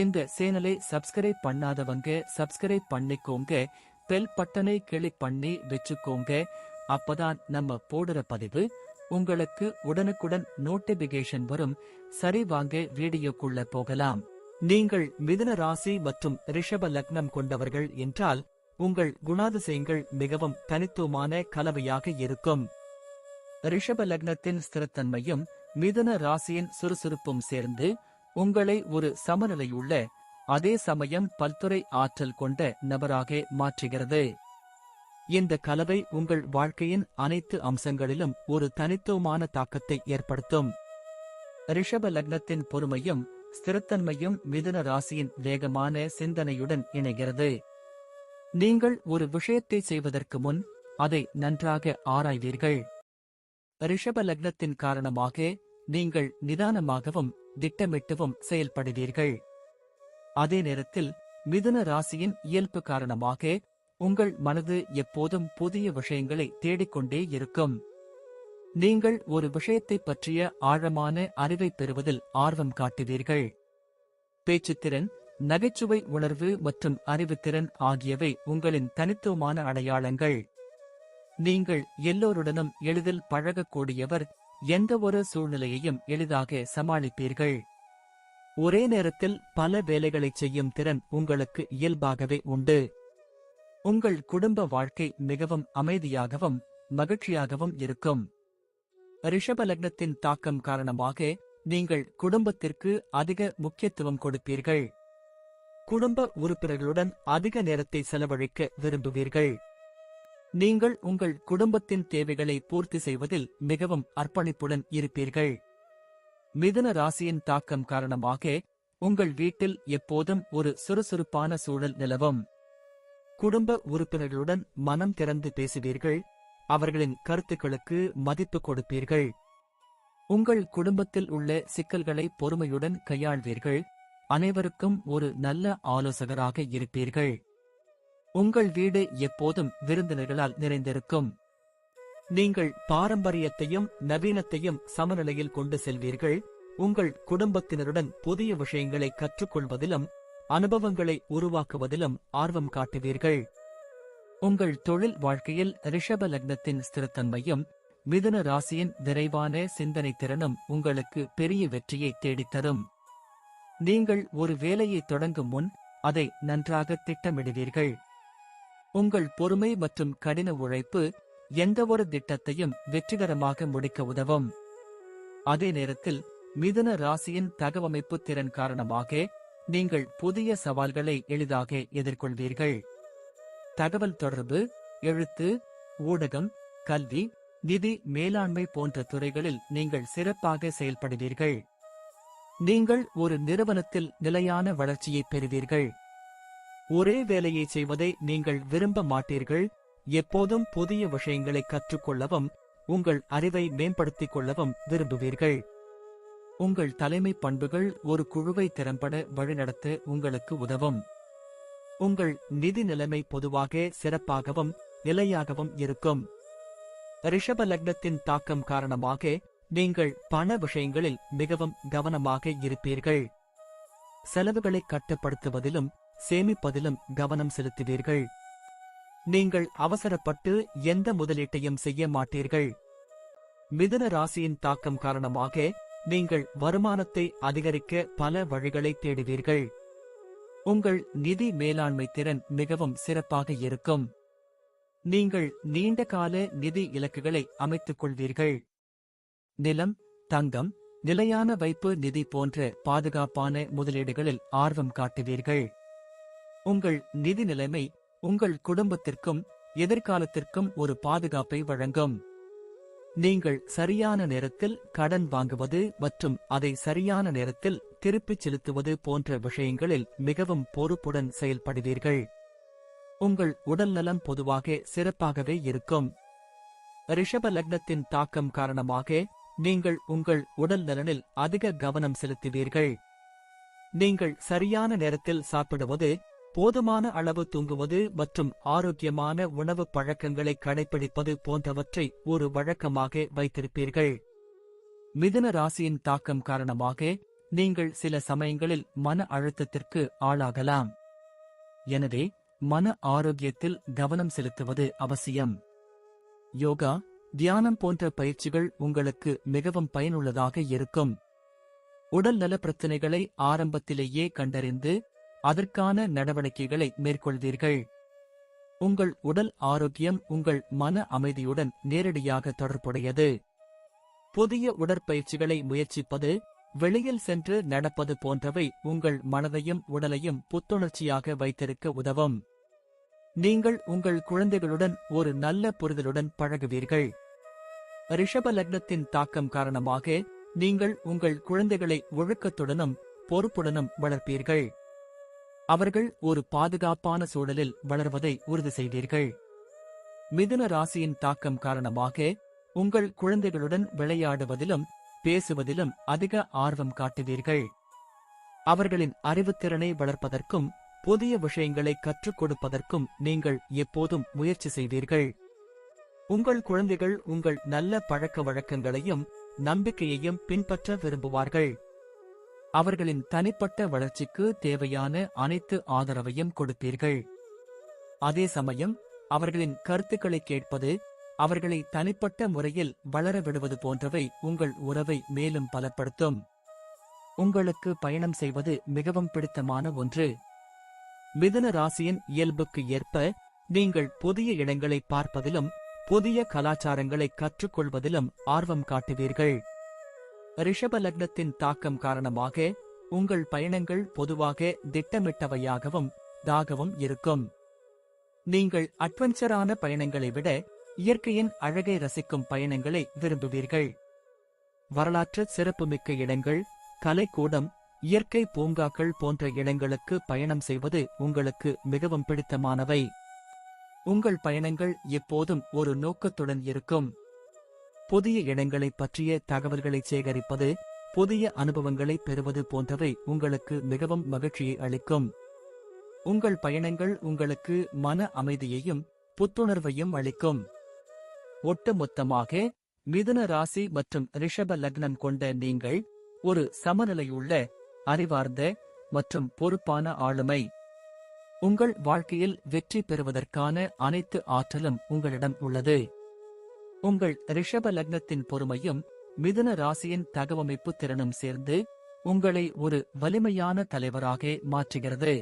இந்த சேனலை சப்ஸ்கிரைப் பண்ணாதவங்க சப்ஸ்கிரைப் பண்ணிக்கோங்க. பெல் பட்டனை கிளிக் பண்ணி வச்சுக்கோங்க. அப்பதான் நம்ம போடுற பதிவு உங்களுக்கு உடனுக்குடன் நோட்டிபிகேஷன் வரும். சரி வாங்க வீடியோக்குள்ள போகலாம். நீங்கள் மிதுன ராசி மற்றும் ரிஷப லக்னம் கொண்டவர்கள் என்றால் உங்கள் குணாதிசயங்கள் மிகவும் தனித்துவமான கலவையாக இருக்கும். ரிஷப லக்னத்தின் ஸ்திரத்தன்மையும் மிதுன ராசியின் சுறுசுறுப்பும் சேர்ந்து உங்களை ஒரு சமநிலையுள்ள அதே சமயம் பல்துறை ஆற்றல் கொண்ட நபராக மாற்றுகிறது. இந்த கலவை உங்கள் வாழ்க்கையின் அனைத்து அம்சங்களிலும் ஒரு தனித்துவமான தாக்கத்தை ஏற்படுத்தும். ரிஷப லக்னத்தின் பொறுமையும் ஸ்திரத்தன்மையும் மிதுன ராசியின் வேகமான சிந்தனையுடன் இணைகிறது. நீங்கள் ஒரு விஷயத்தை செய்வதற்கு முன் அதை நன்றாக ஆராய்வீர்கள். ரிஷப லக்னத்தின் காரணமாக நீங்கள் நிதானமாகவும் திட்டமிட்டவும் செயல்படுவீர்கள். அதே நேரத்தில் மிதுன ராசியின் இயல்பு காரணமாக உங்கள் மனது எப்போதும் புதிய விஷயங்களை தேடிக்கொண்டே இருக்கும். நீங்கள் ஒரு விஷயத்தை பற்றிய ஆழமான அறிவை பெறுவதில் ஆர்வம் காட்டுவீர்கள். பேச்சுத்திறன் நகைச்சுவை உணர்வு மற்றும் அறிவுத்திறன் ஆகியவை உங்களின் தனித்துவமான அடையாளங்கள். நீங்கள் எல்லோருடனும் எளிதில் பழகக்கூடியவர் எந்த ஒரு சூழ்நிலையையும் எளிதாக சமாளிப்பீர்கள். ஒரே நேரத்தில் பல வேலைகளைச் செய்யும் திறன் உங்களுக்கு இயல்பாகவே உண்டு. உங்கள் குடும்ப வாழ்க்கை மிகவும் அமைதியாகவும் மகிழ்ச்சியாகவும் இருக்கும். ரிஷபலக்னத்தின் தாக்கம் காரணமாக நீங்கள் குடும்பத்திற்கு அதிக முக்கியத்துவம் கொடுப்பீர்கள். குடும்ப உறுப்பினர்களுடன் அதிக நேரத்தை செலவழிக்க விரும்புவீர்கள். நீங்கள் உங்கள் குடும்பத்தின் தேவைகளை பூர்த்தி செய்வதில் மிகவும் அர்ப்பணிப்புடன் இருப்பீர்கள். மிதுன ராசியின் தாக்கம் காரணமாக உங்கள் வீட்டில் எப்போதும் ஒரு சுறுசுறுப்பான சூழல் நிலவும். குடும்ப உறுப்பினர்களுடன் மனம் திறந்து பேசுவீர்கள். அவர்களின் கருத்துக்களுக்கு மதிப்பு கொடுப்பீர்கள். உங்கள் குடும்பத்தில் உள்ள சிக்கல்களை பொறுமையுடன் கையாள்வீர்கள். அனைவருக்கும் ஒரு நல்ல ஆலோசகராக இருப்பீர்கள். உங்கள் வீடு எப்போதும் விருந்தினர்களால் நிறைந்திருக்கும். நீங்கள் பாரம்பரியத்தையும் நவீனத்தையும் சமநிலையில் கொண்டு செல்வீர்கள். உங்கள் குடும்பத்தினருடன் புதிய விஷயங்களை கற்றுக்கொள்வதிலும் அனுபவங்களை உருவாக்குவதிலும் ஆர்வம் காட்டுவீர்கள். உங்கள் தொழில் வாழ்க்கையில் ரிஷப லக்னத்தின் ஸ்திரத்தன்மையும் மிதுன ராசியின் விரைவான சிந்தனை திறனும் உங்களுக்கு பெரிய வெற்றியை தேடித்தரும். நீங்கள் ஒரு வேலையை தொடங்கும் முன் அதை நன்றாக திட்டமிடுவீர்கள். உங்கள் பொறுமை மற்றும் கடின உழைப்பு எந்தவொரு திட்டத்தையும் வெற்றிகரமாக முடிக்க உதவும். அதே நேரத்தில் மிதுன ராசியின் தகவமைப்பு திறன் காரணமாக நீங்கள் புதிய சவால்களை எளிதாக எதிர்கொள்வீர்கள். தகவல் தொடர்பு எழுத்து ஊடகம் கல்வி நிதி மேலாண்மை போன்ற துறைகளில் நீங்கள் சிறப்பாக செயல்படுவீர்கள். நீங்கள் ஒரு நிறுவனத்தில் நிலையான வளர்ச்சியை பெறுவீர்கள். ஒரே வேலையை செய்வதை நீங்கள் விரும்ப மாட்டீர்கள். எப்போதும் புதிய விஷயங்களை கற்றுக்கொள்ளவும் உங்கள் அறிவை மேம்படுத்திக் கொள்ளவும் விரும்புவீர்கள். உங்கள் தலைமை பண்புகள் ஒரு குழுவை திறம்பட வழிநடத்த உங்களுக்கு உதவும். உங்கள் நிதி நிலைமை பொதுவாக சிறப்பாகவும் நிலையாகவும் இருக்கும். ரிஷப லக்னத்தின் தாக்கம் காரணமாக நீங்கள் பண விஷயங்களில் மிகவும் கவனமாக இருப்பீர்கள். செலவுகளை கட்டுப்படுத்துவதிலும் சேமிப்பதிலும் கவனம் செலுத்துவீர்கள். நீங்கள் அவசரப்பட்டு எந்த முதலீட்டையும் செய்ய மாட்டீர்கள். மிதுன ராசியின் தாக்கம் காரணமாக நீங்கள் வருமானத்தை அதிகரிக்க பல வழிகளை தேடுவீர்கள். உங்கள் நிதி மேலாண்மை திறன் மிகவும் சிறப்பாக இருக்கும். நீங்கள் நீண்ட கால நிதி இலக்குகளை அமைத்துக் கொள்வீர்கள். நிலம் தங்கம் நிலையான வைப்பு நிதி போன்ற பாதுகாப்பான முதலீடுகளில் ஆர்வம் காட்டுவீர்கள். உங்கள் நிதி நிலைமை உங்கள் குடும்பத்திற்கும் எதிர்காலத்திற்கும் ஒரு பாதுகாப்பை வழங்கும். நீங்கள் சரியான நேரத்தில் கடன் வாங்குவது மற்றும் அதை சரியான நேரத்தில் திருப்பிச் செலுத்துவது போன்ற விஷயங்களில் மிகவும் பொறுப்புடன் செயல்படுவீர்கள். உங்கள் உடல்நலம் பொதுவாக சிறப்பாகவே இருக்கும். ரிஷப லக்னத்தின் தாக்கம் காரணமாக நீங்கள் உங்கள் உடல் நலனில் அதிக கவனம் செலுத்துவீர்கள். நீங்கள் சரியான நேரத்தில் சாப்பிடுவது போதுமான அளவு தூங்குவது மற்றும் ஆரோக்கியமான உணவு பழக்கங்களை கடைபிடிப்பது போன்றவற்றை ஒரு வழக்கமாக வைத்திருப்பீர்கள். மிதுன ராசியின் தாக்கம் காரணமாக நீங்கள் சில சமயங்களில் மன அழுத்தத்திற்கு ஆளாகலாம். எனவே மன ஆரோக்கியத்தில் கவனம் செலுத்துவது அவசியம். யோகா தியானம் போன்ற பயிற்சிகள் உங்களுக்கு மிகவும் பயனுள்ளதாக இருக்கும். உடல் நல பிரச்சினைகளை ஆரம்பத்திலேயே கண்டறிந்து அதற்கான நடவடிக்கைகளை மேற்கொள்வீர்கள். உங்கள் உடல் ஆரோக்கியம் உங்கள் மன அமைதியுடன் நேரடியாக தொடர்புடையது. புதிய உடற்பயிற்சிகளை முயற்சிப்பது வெளியில் சென்று நடப்பது போன்றவை உங்கள் மனதையும் உடலையும் புத்துணர்ச்சியாக வைத்திருக்க உதவும். நீங்கள் உங்கள் குழந்தைகளுடன் ஒரு நல்ல புரிதலுடன் பழகுவீர்கள். ரிஷப லக்னத்தின் தாக்கம் காரணமாக நீங்கள் உங்கள் குழந்தைகளை ஒழுக்கத்துடனும் பொறுப்புடனும் வளர்ப்பீர்கள். அவர்கள் ஒரு பாதுகாப்பான சூழலில் வளர்வதை உறுதி செய்வீர்கள் மிதுன ராசியின் தாக்கம் காரணமாக உங்கள் குழந்தைகளுடன் விளையாடுவதிலும் பேசுவதிலும் அதிக ஆர்வம் காட்டுவீர்கள். அவர்களின் அறிவுத்திறனை வளர்ப்பதற்கும் புதிய விஷயங்களை கற்றுக் கொடுப்பதற்கும் நீங்கள் எப்போதும் முயற்சி செய்வீர்கள். உங்கள் குழந்தைகள் உங்கள் நல்ல பழக்க வழக்கங்களையும் நம்பிக்கையையும் பின்பற்ற விரும்புவார்கள். அவர்களின் தனிப்பட்ட வளர்ச்சிக்கு தேவையான அனைத்து ஆதரவையும் கொடுப்பீர்கள். அதே சமயம் அவர்களின் கருத்துக்களை கேட்பது அவர்களை தனிப்பட்ட முறையில் வளர விடுவது போன்றவை உங்கள் உறவை மேலும் பலப்படுத்தும். உங்களுக்கு பயணம் செய்வது மிகவும் பிடித்தமான ஒன்று. மிதுன ராசியின் இயல்புக்கு ஏற்ப நீங்கள் புதிய இடங்களை பார்ப்பதிலும் புதிய கலாச்சாரங்களை கற்றுக்கொள்வதிலும் ஆர்வம் காட்டுவீர்கள். ரிஷப லக்னத்தின் தாக்கம் காரணமாக உங்கள் பயணங்கள் பொதுவாக திட்டமிட்டவையாகவும் தாகவும் இருக்கும். நீங்கள் அட்வென்ச்சரான பயணங்களை விட இயற்கையின் அழகை ரசிக்கும் பயணங்களை விரும்புவீர்கள். வரலாற்று சிறப்புமிக்க இடங்கள் கலைக்கூடம் இயற்கை பூங்காக்கள் போன்ற இடங்களுக்கு பயணம் செய்வது உங்களுக்கு மிகவும் பிடித்தமானவை. உங்கள் பயணங்கள் எப்போதும் ஒரு நோக்கத்துடன் இருக்கும். புதிய இடங்களைப் பற்றிய தகவல்களை சேகரிப்பது புதிய அனுபவங்களை பெறுவது போன்றவை உங்களுக்கு மிகவும் மகிழ்ச்சியை அளிக்கும். உங்கள் பயணங்கள் உங்களுக்கு மன அமைதியையும் புத்துணர்வையும் அளிக்கும். ஒட்டுமொத்தமாக மிதுன ராசி மற்றும் ரிஷப லக்னம் கொண்ட நீங்கள் ஒரு சமநிலையுள்ள அறிவார்ந்த மற்றும் பொறுப்பான ஆளுமை. உங்கள் வாழ்க்கையில் வெற்றி பெறுவதற்கான அனைத்து ஆற்றலும் உங்களிடம் உள்ளது. உங்கள் ரிஷப லக்னத்தின் பொறுமையும் மிதுன ராசியின் தகவமைப்பு திறனும் சேர்ந்து உங்களை ஒரு வலிமையான தலைவராக மாற்றுகிறது.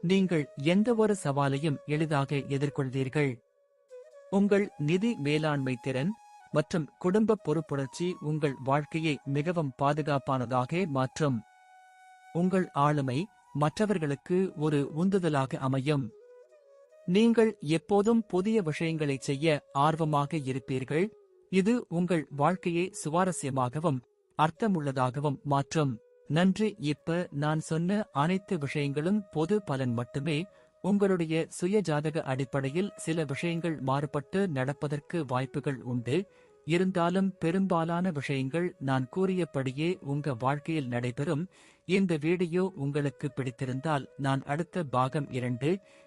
நீங்கள் எந்த ஒரு சவாலையும் எளிதாக எதிர்கொள்வீர்கள். உங்கள் நிதி மேலாண்மை திறன் மற்றும் குடும்ப பொறுப்புணர்ச்சி உங்கள் வாழ்க்கையை மிகவும் பாதுகாப்பானதாக மாற்றும். உங்கள் ஆளுமை மற்றவர்களுக்கு ஒரு உந்துதலாக அமையும். நீங்கள் எப்போதும் புதிய விஷயங்களை செய்ய ஆர்வமாக இருப்பீர்கள். இது உங்கள் வாழ்க்கையை சுவாரஸ்யமாகவும் அர்த்தமுள்ளதாகவும் மாற்றும். நன்றி. இப்ப நான் சொன்ன அனைத்து விஷயங்களும் பொது பலன் மட்டுமே. உங்களுடைய சுய ஜாதக அடிப்படையில் சில விஷயங்கள் மாறுபட்டு நடப்பதற்கு வாய்ப்புகள் உண்டு. இருந்தாலும் பெரும்பாலான விஷயங்கள் நான் கூறியபடியே உங்க வாழ்க்கையில் நடைபெறும். இந்த வீடியோ உங்களுக்கு பிடித்திருந்தால் நான் அடுத்த பாகம் இரண்டு